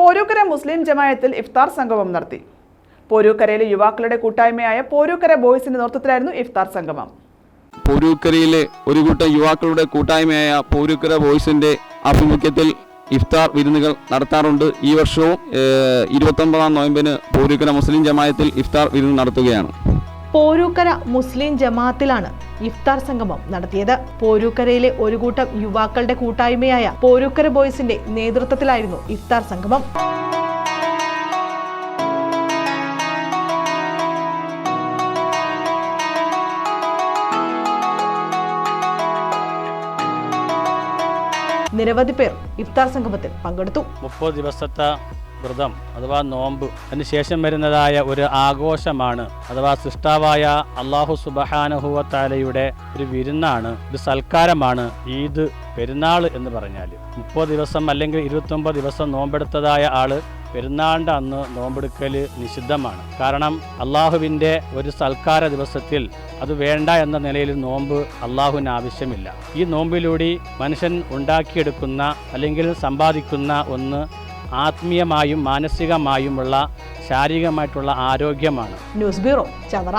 പോരൂക്കര മുസ്ലിം ജമായത്തിൽ ഇഫ്താർ സംഗമം നടത്തി. പോരൂക്കരയിലെ യുവാക്കളുടെ കൂട്ടായ്മയായ പോരൂക്കര ബോയ്സിന്റെ നേതൃത്വത്തിലായിരുന്നു ഇഫ്താർ സംഗമം. പോരൂക്കരയിലെ ഒരു കൂട്ടം യുവാക്കളുടെ കൂട്ടായ്മയായ പോരൂക്കര ബോയ്സിന്റെ ആഭിമുഖ്യത്തിൽ ഇഫ്താർ വിരുന്നുകൾ നടത്താറുണ്ട്. ഈ വർഷവും ഇരുപത്തി ഇരുപത്തൊമ്പതാം നോയമ്പിന് പോരൂക്കര മുസ്ലിം ജമായത്തിൽ ഇഫ്താർ വിരുന്ന് നടത്തുകയാണ്. പോരൂക്കര മുസ്ലിം ജമാഅത്തിലാണ് ഇഫ്താർ സംഗമം നടത്തിയത്. പോരൂക്കരയിലെ ഒരു കൂട്ടം യുവാക്കളുടെ കൂട്ടായ്മയായ പോരൂക്കര ബോയ്സിന്റെ നേതൃത്വത്തിലായിരുന്നു ഇഫ്താർ സംഗമം. നിരവധി പേർ ഇഫ്താർ സംഗമത്തിൽ പങ്കെടുത്തു. മുപ്പത് ദിവസത്തെ വ്രതം അഥവാ നോമ്പ് അതിനുശേഷം വരുന്നതായ ഒരു ആഘോഷമാണ് അഥവാ സൃഷ്ടാവായ അള്ളാഹു സുബഹാനഹുവത്താലയുടെ ഒരു വിരുന്നാണ് ഒരു സൽക്കാരമാണ് ഈദ് പെരുന്നാൾ എന്ന് പറഞ്ഞാൽ മുപ്പത് ദിവസം അല്ലെങ്കിൽ ഇരുപത്തൊമ്പത് ദിവസം നോമ്പെടുത്തതായ ആൾ പെരുന്നാളിന്റെ അന്ന് നോമ്പെടുക്കൽ നിഷിദ്ധമാണ്. കാരണം അള്ളാഹുവിന്റെ ഒരു സൽക്കാര ദിവസത്തിൽ അത് വേണ്ട എന്ന നിലയിൽ നോമ്പ് അള്ളാഹുവിന് ആവശ്യമില്ല. ഈ നോമ്പിലൂടെ മനുഷ്യൻ ഉണ്ടാക്കിയെടുക്കുന്ന അല്ലെങ്കിൽ സമ്പാദിക്കുന്ന ഒന്ന് ആത്മീയമായും മാനസികമായുമുള്ള ശാരീരികമായിട്ടുള്ള ആരോഗ്യമാണ്. News bureau Chavara.